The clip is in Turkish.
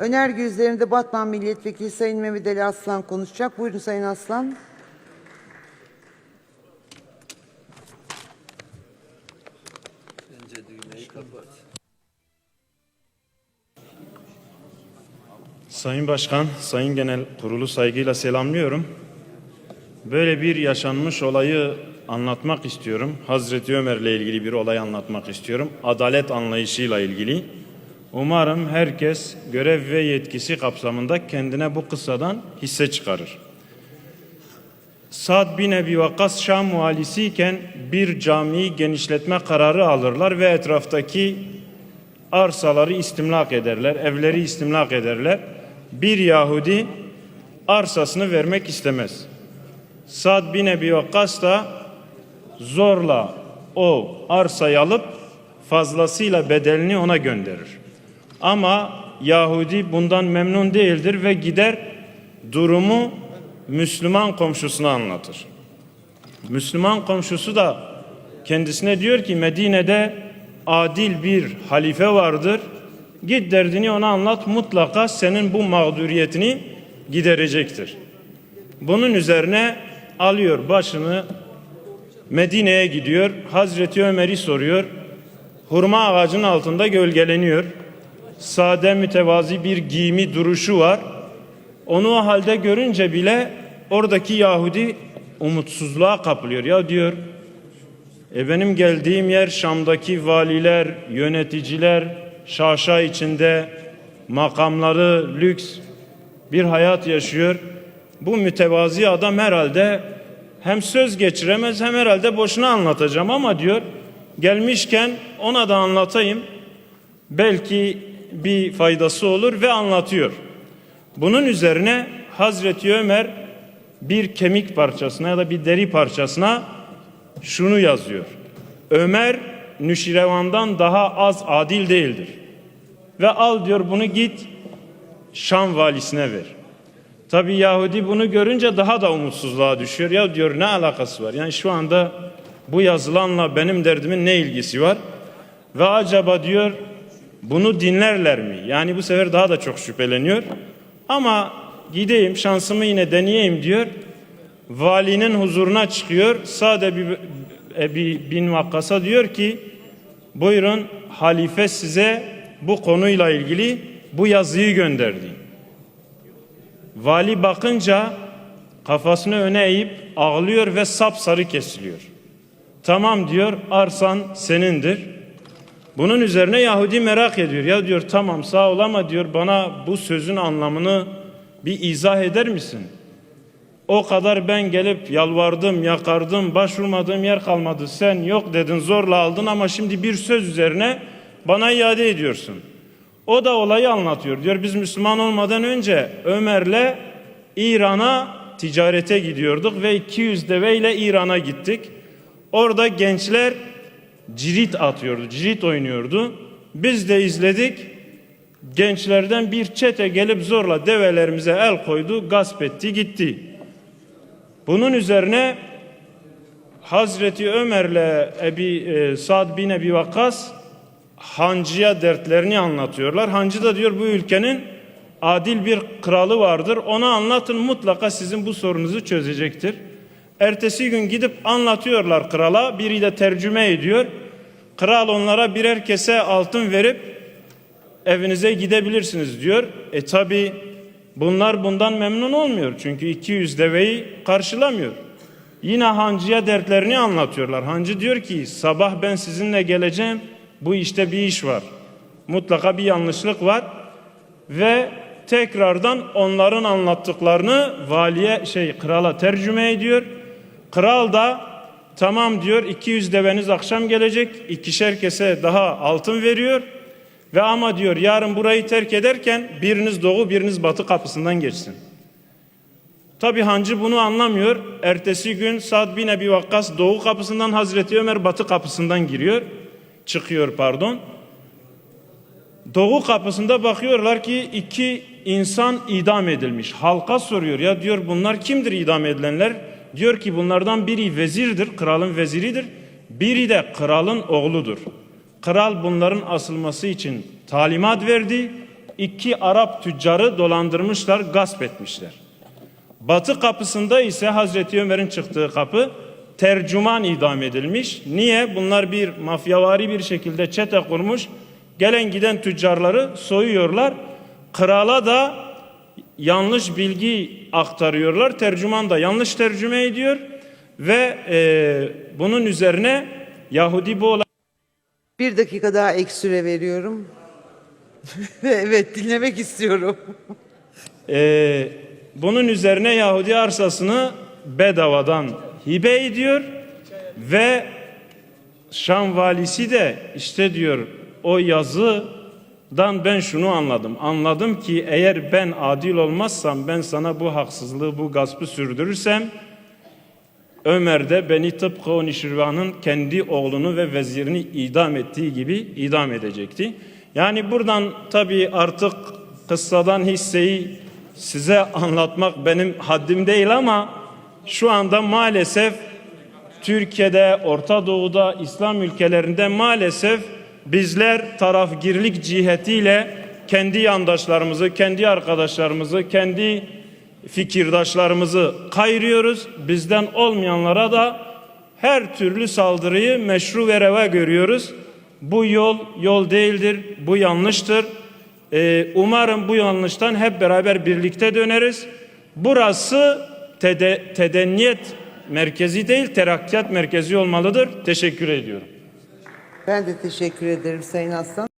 Önerge üzerinde Batman Milletvekili Sayın Mehmet Ali Aslan konuşacak. Buyurun Sayın Aslan. Bence düğmeyi kapat. Sayın Başkan, Sayın Genel Kurulu saygıyla selamlıyorum. Böyle bir yaşanmış olayı anlatmak istiyorum. Hazreti Ömer'le ilgili bir olay anlatmak istiyorum. Adalet anlayışıyla ilgili. Umarım herkes görev ve yetkisi kapsamında kendine bu kıssadan hisse çıkarır. Sa'd bin Ebi Vakkas Şam valisiyken bir camiyi genişletme kararı alırlar ve etraftaki arsaları istimlak ederler, evleri istimlak ederler. Bir Yahudi arsasını vermek istemez. Sad bin Ebi Vakkas da zorla o arsayı alıp fazlasıyla bedelini ona gönderir. Ama Yahudi bundan memnun değildir ve gider durumu Müslüman komşusuna anlatır. Müslüman komşusu da kendisine diyor ki Medine'de adil bir halife vardır. Git derdini ona anlat mutlaka senin bu mağduriyetini giderecektir. Bunun üzerine alıyor başını Medine'ye gidiyor. Hazreti Ömer'i soruyor. Hurma ağacının altında gölgeleniyor. Sade mütevazi bir giyimi duruşu var. Onu o halde görünce bile oradaki Yahudi umutsuzluğa kapılıyor. Ya diyor e benim geldiğim yer Şam'daki valiler, yöneticiler, şaşa içinde makamları, lüks bir hayat yaşıyor. Bu mütevazi adam herhalde hem söz geçiremez hem herhalde boşuna anlatacağım ama diyor gelmişken ona da anlatayım. Belki bir faydası olur ve anlatıyor. Bunun üzerine Hazreti Ömer bir kemik parçasına ya da bir deri parçasına şunu yazıyor. Ömer Nüşirevan'dan daha az adil değildir. Ve al diyor bunu git Şam valisine ver. Tabi Yahudi bunu görünce daha da umutsuzluğa düşüyor. Ya diyor ne alakası var? Yani şu anda bu yazılanla benim derdimin ne ilgisi var? Ve acaba diyor bunu dinlerler mi? Yani bu sefer daha da çok şüpheleniyor. Ama gideyim şansımı yine deneyeyim diyor. Valinin huzuruna çıkıyor. Sade bir Ebi bin Vakkas'a diyor ki buyurun halife size bu konuyla ilgili bu yazıyı gönderdi. Vali bakınca kafasını öne eğip ağlıyor ve sapsarı kesiliyor. Tamam diyor arsan senindir. Bunun üzerine Yahudi merak ediyor. Ya diyor tamam sağ ol ama diyor bana bu sözün anlamını bir izah eder misin? O kadar ben gelip yalvardım, yakardım, başvurmadığım yer kalmadı. Sen yok dedin, zorla aldın ama şimdi bir söz üzerine bana iade ediyorsun. O da olayı anlatıyor. Diyor biz Müslüman olmadan önce Ömer'le İran'a ticarete gidiyorduk ve 200 deveyle İran'a gittik. Orada gençler cirit atıyordu, cirit oynuyordu. Biz de izledik. Gençlerden bir çete gelip zorla develerimize el koydu, gasp etti, gitti. Bunun üzerine Hazreti Ömer'le Ebi e, Sad bin Ebi Vakkas hancıya dertlerini anlatıyorlar. Hancı da diyor bu ülkenin adil bir kralı vardır. Ona anlatın mutlaka sizin bu sorunuzu çözecektir. Ertesi gün gidip anlatıyorlar krala. Biri de tercüme ediyor. Kral onlara birer kese altın verip evinize gidebilirsiniz diyor. E tabi bunlar bundan memnun olmuyor. Çünkü 200 deveyi karşılamıyor. Yine hancıya dertlerini anlatıyorlar. Hancı diyor ki sabah ben sizinle geleceğim. Bu işte bir iş var. Mutlaka bir yanlışlık var. Ve tekrardan onların anlattıklarını valiye şey krala tercüme ediyor. Kral da tamam diyor 200 deveniz akşam gelecek. ikişer kese daha altın veriyor. Ve ama diyor yarın burayı terk ederken biriniz doğu biriniz batı kapısından geçsin. Tabi hancı bunu anlamıyor. Ertesi gün Sad bin Ebi Vakkas doğu kapısından Hazreti Ömer batı kapısından giriyor. Çıkıyor pardon. Doğu kapısında bakıyorlar ki iki insan idam edilmiş. Halka soruyor ya diyor bunlar kimdir idam edilenler? Diyor ki bunlardan biri vezirdir, kralın veziridir. Biri de kralın oğludur. Kral bunların asılması için talimat verdi. iki Arap tüccarı dolandırmışlar, gasp etmişler. Batı kapısında ise Hazreti Ömer'in çıktığı kapı tercüman idam edilmiş. Niye? Bunlar bir mafyavari bir şekilde çete kurmuş. Gelen giden tüccarları soyuyorlar. Krala da yanlış bilgi aktarıyorlar. Tercüman da yanlış tercüme ediyor. Ve e, bunun üzerine Yahudi bu olay Bir dakika daha ek süre veriyorum. evet dinlemek istiyorum. Ee, bunun üzerine Yahudi arsasını bedavadan hibe ediyor ve Şam valisi de işte diyor o yazıdan ben şunu anladım. Anladım ki eğer ben adil olmazsam ben sana bu haksızlığı bu gaspı sürdürürsem Ömer de beni tıpkı o Nişirvan'ın kendi oğlunu ve vezirini idam ettiği gibi idam edecekti. Yani buradan tabii artık kıssadan hisseyi size anlatmak benim haddim değil ama şu anda maalesef Türkiye'de, Orta Doğu'da, İslam ülkelerinde maalesef bizler tarafgirlik cihetiyle kendi yandaşlarımızı, kendi arkadaşlarımızı, kendi fikirdaşlarımızı kayırıyoruz. Bizden olmayanlara da her türlü saldırıyı meşru ve reva görüyoruz. Bu yol yol değildir, bu yanlıştır. Ee, umarım bu yanlıştan hep beraber birlikte döneriz. Burası tede, tedenniyet merkezi değil, terakkiyat merkezi olmalıdır. Teşekkür ediyorum. Ben de teşekkür ederim Sayın Aslan.